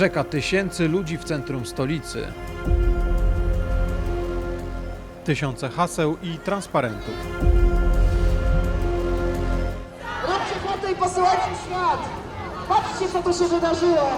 Rzeka tysięcy ludzi w centrum stolicy. Tysiące haseł i transparentów. Róbcie foto i posyłajcie w świat! Patrzcie, co tu się wydarzyło!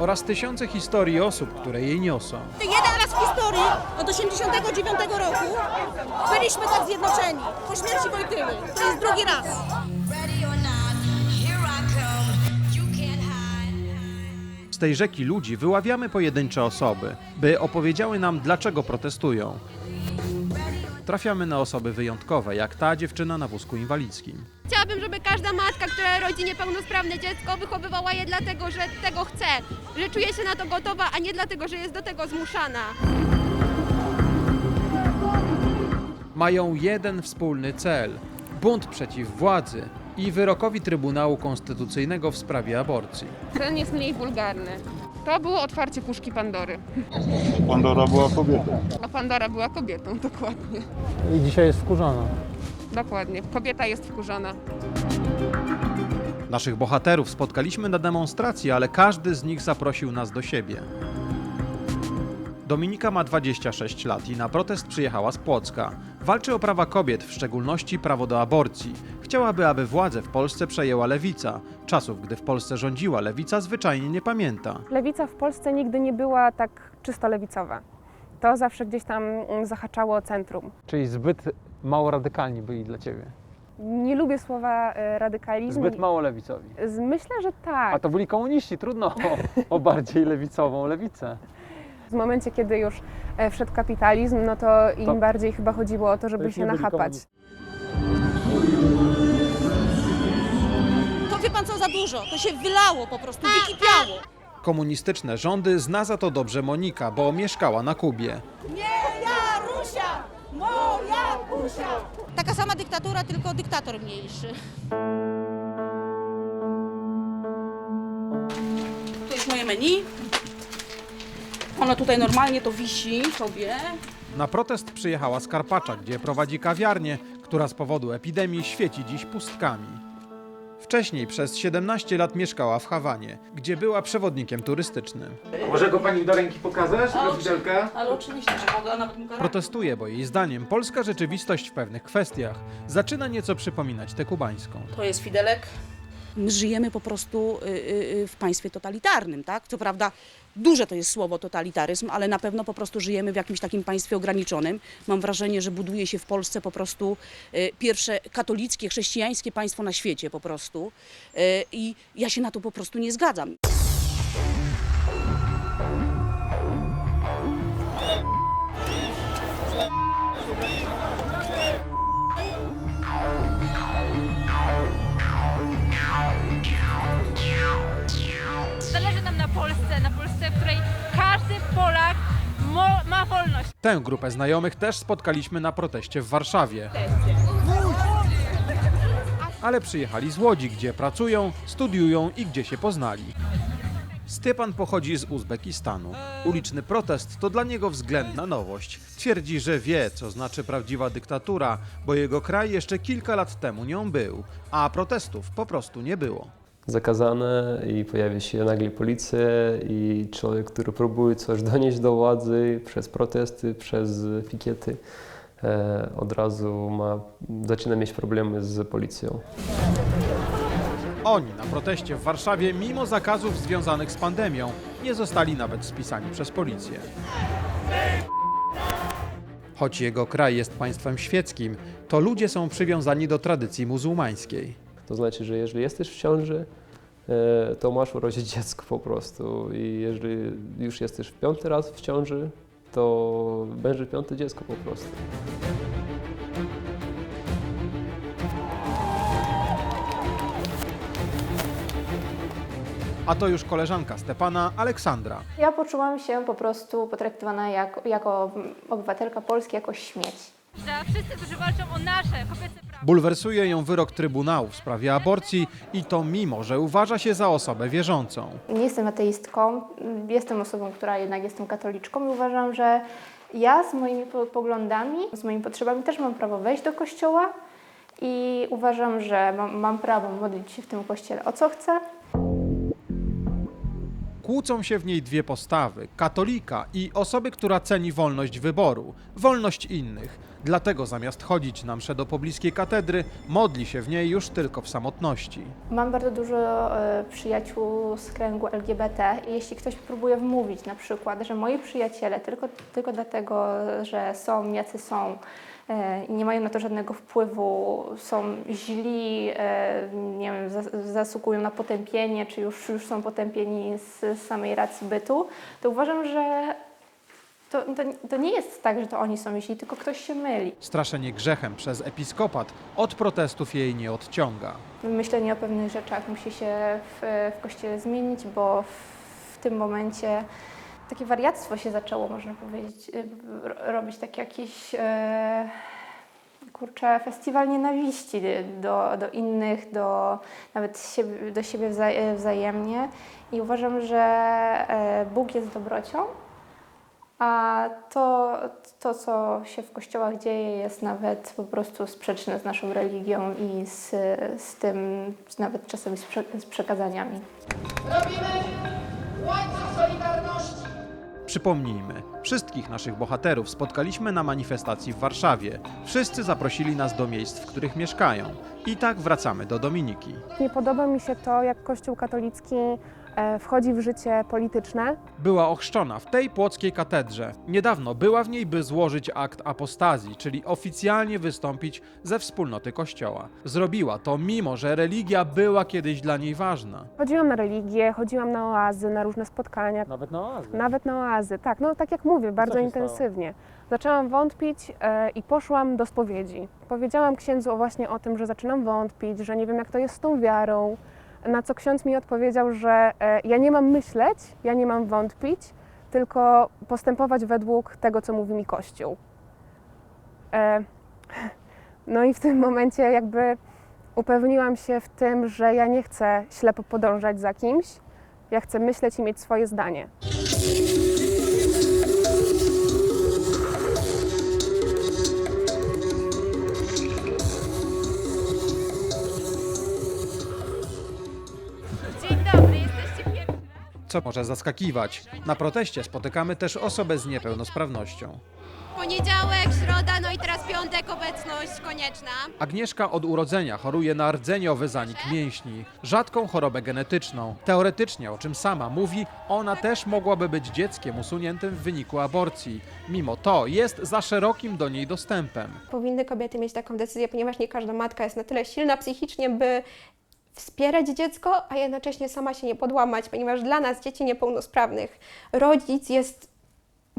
Oraz tysiące historii osób, które jej niosą. Jeden raz w historii od 89 roku byliśmy tak zjednoczeni. Po śmierci Wojtyły. To jest drugi raz. Z tej rzeki ludzi wyławiamy pojedyncze osoby, by opowiedziały nam, dlaczego protestują. Trafiamy na osoby wyjątkowe, jak ta dziewczyna na wózku inwalidzkim. Chciałabym, żeby każda matka, która rodzi niepełnosprawne dziecko, wychowywała je dlatego, że tego chce, że czuje się na to gotowa, a nie dlatego, że jest do tego zmuszana. Mają jeden wspólny cel bunt przeciw władzy i wyrokowi Trybunału Konstytucyjnego w sprawie aborcji. Ten jest mniej wulgarny. To było otwarcie puszki Pandory, Pandora była kobietą. a Pandora była kobietą, dokładnie. I dzisiaj jest wkurzona. Dokładnie. Kobieta jest wkurzona. Naszych bohaterów spotkaliśmy na demonstracji, ale każdy z nich zaprosił nas do siebie. Dominika ma 26 lat i na protest przyjechała z Płocka. Walczy o prawa kobiet, w szczególności prawo do aborcji. Chciałaby, aby władzę w Polsce przejęła lewica. Czasów, gdy w Polsce rządziła lewica, zwyczajnie nie pamięta. Lewica w Polsce nigdy nie była tak czysto lewicowa. To zawsze gdzieś tam mm, zahaczało o centrum. Czyli zbyt mało radykalni byli dla ciebie. Nie lubię słowa e, radykalizm. Zbyt mało lewicowi. Z- Myślę, że tak. A to byli komuniści, trudno o, o bardziej lewicową lewicę. W momencie, kiedy już e, wszedł kapitalizm, no to im To- bardziej chyba chodziło o to, To żeby już się nie nachapać. To wie pan co za dużo. To się wylało po prostu, wykipiało. Komunistyczne rządy zna za to dobrze Monika, bo mieszkała na Kubie. Ja, Rusia! Moja Rusia! Taka sama dyktatura, tylko dyktator mniejszy. To jest moje menu. Ono tutaj normalnie to wisi sobie. Na protest przyjechała z Karpacza, gdzie prowadzi kawiarnię, która z powodu epidemii świeci dziś pustkami. Wcześniej przez 17 lat mieszkała w Hawanie, gdzie była przewodnikiem turystycznym. Może go pani do ręki pokazać, widelka? Ale oczywiście, że mogę, a nawet mógł Protestuje, bo jej zdaniem polska rzeczywistość w pewnych kwestiach zaczyna nieco przypominać tę kubańską. To jest Fidelek. My żyjemy po prostu y, y, y, w państwie totalitarnym, tak? Co prawda duże to jest słowo totalitaryzm, ale na pewno po prostu żyjemy w jakimś takim państwie ograniczonym. Mam wrażenie, że buduje się w Polsce po prostu y, pierwsze katolickie, chrześcijańskie państwo na świecie po prostu. Y, I ja się na to po prostu nie zgadzam. Tę grupę znajomych też spotkaliśmy na proteście w Warszawie. Ale przyjechali z Łodzi, gdzie pracują, studiują i gdzie się poznali. Stepan pochodzi z Uzbekistanu. Uliczny protest to dla niego względna nowość. Twierdzi, że wie, co znaczy prawdziwa dyktatura, bo jego kraj jeszcze kilka lat temu nią był, a protestów po prostu nie było. Zakazane i pojawia się nagle policja i człowiek, który próbuje coś donieść do władzy przez protesty, przez pikiety, e, od razu ma, zaczyna mieć problemy z policją. Oni na proteście w Warszawie, mimo zakazów związanych z pandemią, nie zostali nawet spisani przez policję. Choć jego kraj jest państwem świeckim, to ludzie są przywiązani do tradycji muzułmańskiej. To znaczy, że jeżeli jesteś w ciąży, e, to masz urodzić dziecko po prostu i jeżeli już jesteś piąty raz w ciąży, to będzie piąte dziecko po prostu. A to już koleżanka Stepana, Aleksandra. Ja poczułam się po prostu potraktowana jak, jako obywatelka Polski, jako śmieć. Za wszyscy, którzy walczą o nasze kobiece prawa. Bulwersuje ją wyrok Trybunału w sprawie aborcji i to mimo, że uważa się za osobę wierzącą. Nie jestem ateistką, jestem osobą, która jednak jestem katoliczką i uważam, że ja z moimi po- poglądami, z moimi potrzebami też mam prawo wejść do kościoła I uważam, że mam, mam prawo modlić się w tym kościele o co chcę, Kłócą się w niej dwie postawy: katolika i osoby, która ceni wolność wyboru, wolność innych. Dlatego zamiast chodzić na mszę do pobliskiej katedry, modli się w niej już tylko w samotności. Mam bardzo dużo e, przyjaciół z kręgu LGBT i jeśli ktoś próbuje wmówić na przykład, że moi przyjaciele tylko, tylko dlatego, że są jacy są e, i nie mają na to żadnego wpływu, są źli, e, nie wiem, zas- zasługują na potępienie, czy już, już są potępieni z, z samej racji bytu, to uważam, że to, to, to nie jest tak, że to oni są źli, tylko ktoś się myli. Straszenie grzechem przez episkopat od protestów jej nie odciąga. myślenie o pewnych rzeczach musi się w, w kościele zmienić, bo w, w tym momencie takie wariactwo się zaczęło, można powiedzieć, y, ro- robić tak jakiś e, kurczę, festiwal nienawiści do, do innych, do nawet siebie, do siebie wza, wzajemnie i uważam, że e, Bóg jest dobrocią, a to, to, co się w kościołach dzieje, jest nawet po prostu sprzeczne z naszą religią i z, z tym, nawet czasami z, prze, z przekazaniami. Robimy łańcuch Solidarności. Przypomnijmy, wszystkich naszych bohaterów spotkaliśmy na manifestacji w Warszawie. Wszyscy zaprosili nas do miejsc, w których mieszkają. I tak wracamy do Dominiki. Nie podoba mi się to, jak Kościół katolicki wchodzi w życie polityczne. Była ochrzczona w tej płockiej katedrze. Niedawno była w niej, by złożyć akt apostazji, czyli oficjalnie wystąpić ze wspólnoty Kościoła. Zrobiła to mimo, że religia była kiedyś dla niej ważna. Chodziłam na religię, chodziłam na oazy, na różne spotkania, Nawet na oazę. nawet na oazy. Tak, no tak jak mówię, bardzo się stało? intensywnie. Zaczęłam wątpić e, i poszłam do spowiedzi. Powiedziałam księdzu właśnie o tym, że zaczynam wątpić, że nie wiem jak to jest z tą wiarą. Na co ksiądz mi odpowiedział, że e, ja nie mam myśleć, ja nie mam wątpić, tylko postępować według tego, co mówi mi Kościół. E, no i w tym momencie jakby upewniłam się w tym, że ja nie chcę ślepo podążać za kimś, ja chcę myśleć i mieć swoje zdanie. Co może zaskakiwać? Na proteście spotykamy też osobę z niepełnosprawnością. Poniedziałek, środa, no i teraz piątek, obecność konieczna. Agnieszka od urodzenia choruje na rdzeniowy zanik mięśni, rzadką chorobę genetyczną. Teoretycznie, o czym sama mówi, ona też mogłaby być dzieckiem usuniętym w wyniku aborcji. Mimo to jest za szerokim do niej dostępem. Powinny kobiety mieć taką decyzję, ponieważ nie każda matka jest na tyle silna psychicznie, by wspierać dziecko, a jednocześnie sama się nie podłamać, ponieważ dla nas, dzieci niepełnosprawnych, rodzic jest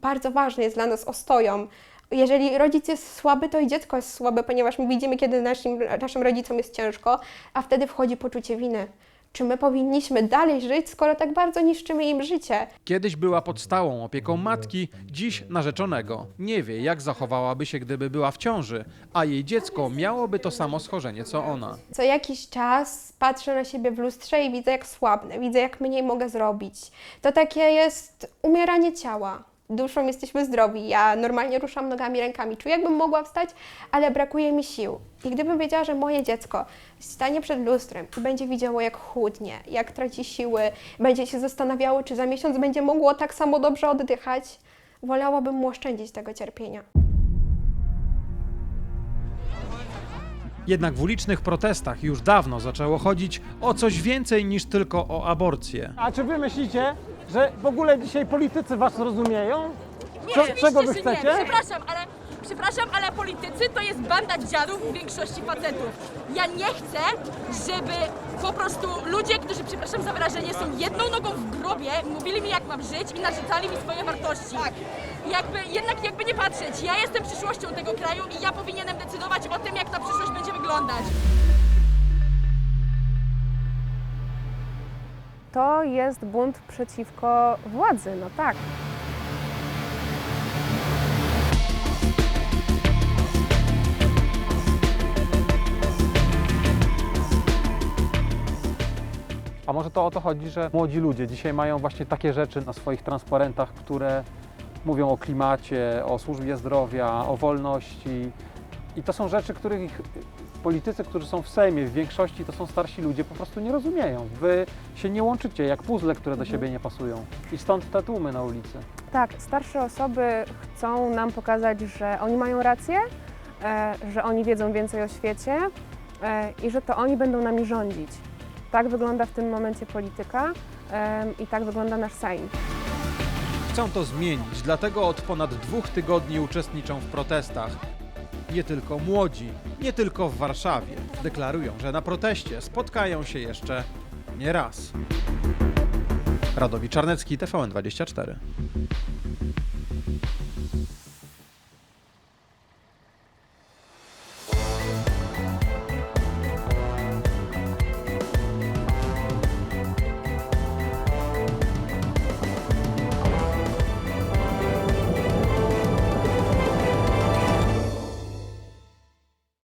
bardzo ważny, jest dla nas ostoją. Jeżeli rodzic jest słaby, to i dziecko jest słabe, ponieważ my widzimy, kiedy naszym, naszym rodzicom jest ciężko, a wtedy wchodzi poczucie winy. Czy my powinniśmy dalej żyć, skoro tak bardzo niszczymy im życie? Kiedyś była pod stałą opieką matki, dziś narzeczonego. Nie wie, jak zachowałaby się, gdyby była w ciąży, a jej dziecko miałoby to samo schorzenie co ona. Co jakiś czas patrzę na siebie w lustrze i widzę, jak słabnę, widzę, jak mniej mogę zrobić. To takie jest umieranie ciała. Duszą jesteśmy zdrowi. Ja normalnie ruszam nogami, rękami. Czuję, jakbym mogła wstać, ale brakuje mi sił. I gdybym wiedziała, że moje dziecko stanie przed lustrem i będzie widziało, jak chudnie, jak traci siły, będzie się zastanawiało, czy za miesiąc będzie mogło tak samo dobrze oddychać, wolałabym mu oszczędzić tego cierpienia. Jednak w ulicznych protestach już dawno zaczęło chodzić o coś więcej niż tylko o aborcję. A czy wy myślicie, że w ogóle dzisiaj politycy was rozumieją? Co, Nie, czego wy że chcecie? Nie. Przepraszam, ale przepraszam, ale politycy to jest banda dziadów w większości facetów. Ja nie chcę, żeby po prostu ludzie, którzy, przepraszam za wyrażenie, są jedną nogą w grobie, mówili mi jak mam żyć i narzucali mi swoje wartości. Tak. Jakby, jednak jakby nie patrzeć, ja jestem przyszłością tego kraju i ja powinienem decydować o tym, jak ta przyszłość będzie wyglądać. To jest bunt przeciwko władzy, no tak. A może to o to chodzi, że młodzi ludzie dzisiaj mają właśnie takie rzeczy na swoich transparentach, które mówią o klimacie, o służbie zdrowia, o wolności. I to są rzeczy, których politycy, którzy są w Sejmie, w większości to są starsi ludzie, po prostu nie rozumieją. Wy się nie łączycie jak puzzle, które do siebie nie pasują. I stąd te tłumy na ulicy. Tak, starsze osoby chcą nam pokazać, że oni mają rację, e, że oni wiedzą więcej o świecie e, i że to oni będą nami rządzić. Tak wygląda w tym momencie polityka em, i tak wygląda nasz Sejm. Chcą to zmienić, dlatego od ponad dwóch tygodni uczestniczą w protestach. Nie tylko młodzi, nie tylko w Warszawie. Deklarują, że na proteście spotkają się jeszcze nie raz. Radowicz Czarnecki, TVN24.